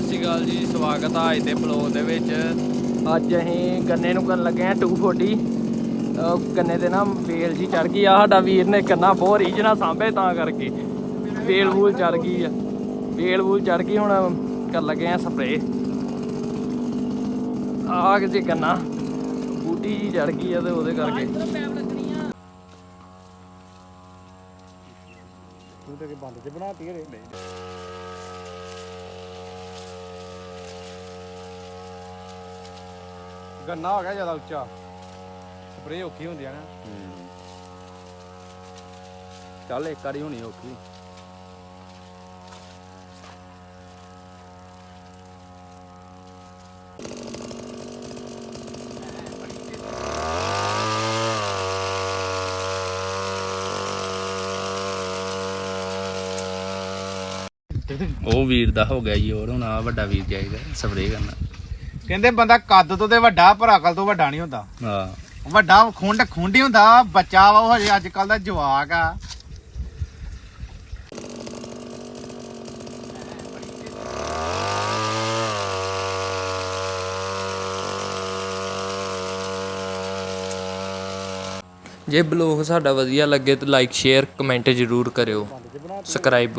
ਸਤਿ ਸ਼੍ਰੀ ਅਕਾਲ ਜੀ, ਸਵਾਗਤ ਆ ਅੱਜ ਦੇ ਬਲੌਗ ਦੇ ਵਿੱਚ। ਅੱਜ ਅਸੀਂ ਗੰਨੇ ਨੂੰ ਕਰਨ ਲੱਗੇ ਆ 240 ਅਹ ਗੰਨੇ ਦੇ ਨਾ ਵੇਲ ਜੀ ਚੜ ਗਈ ਆ, ਸਾਡਾ ਵੀਰ ਨੇ ਕੰਨਾ ਬਹੁਤ ਰੀਜਨਾ ਸਾਂਭੇ ਤਾਂ ਕਰਕੇ। ਵੇਲ ਵੂਲ ਚੜ ਗਈ ਆ। ਵੇਲ ਵੂਲ ਚੜ ਗਈ, ਹੁਣ ਕਰਨ ਲੱਗੇ ਆ ਸਪਰੇ ਆ ਕੇ ਜੇ ਗੰਨਾ, ਬੂਟੀ ਜੀ ਚੜ ਗਈ ਆ ਤੇ ਉਹਦੇ ਕਰਕੇ। ਤੂੰ ਤੇ ਬੰਦ ਤੇ ਬਣਾਤੀ ਘਰੇ ਗੰਨਾ ਹੋ ਗਿਆ ਜ਼ਿਆਦਾ ਉੱਚਾ। ਸਪਰੇ ਔਖੀ ਹੁੰਦੀ ਆ ਨਾ। ਚੱਲ ਇੱਕ ਵਾਰੀ ਹੋਣੀ ਔਖੀ। ਉਹ ਵੀਰ ਦਾ ਹੋ ਗਿਆ ਜੀ, ਹੋਰ ਹੁਣ ਆ ਵੱਡਾ ਵੀਰ ਜਾਏਗਾ ਸਪਰੇ ਕਰਨਾ। ਕਹਿੰਦੇ ਬੰਦਾ ਕੱਦ ਤੋਂ ਤੇ ਵੱਡਾ ਪਰ ਅਕਲ ਤੋਂ ਵੱਡਾ ਨਹੀਂ ਹੁੰਦਾ। ਹਾਂ। ਵੱਡਾ ਖੁੰਡ ਖੁੰਡੀ ਹੁੰਦਾ ਬੱਚਾ ਵਾ ਉਹ ਹਜੇ ਅੱਜ ਕੱਲ ਦਾ ਜਵਾਕ ਆ। ਜੇ ਬਲੌਗ ਸਾਡਾ ਵਧੀਆ ਲੱਗੇ ਤਾਂ ਲਾਈਕ ਸ਼ੇਅਰ ਕਮੈਂਟ ਜ਼ਰੂਰ ਕਰਿਓ। ਸਬਸਕ੍ਰਾਈਬ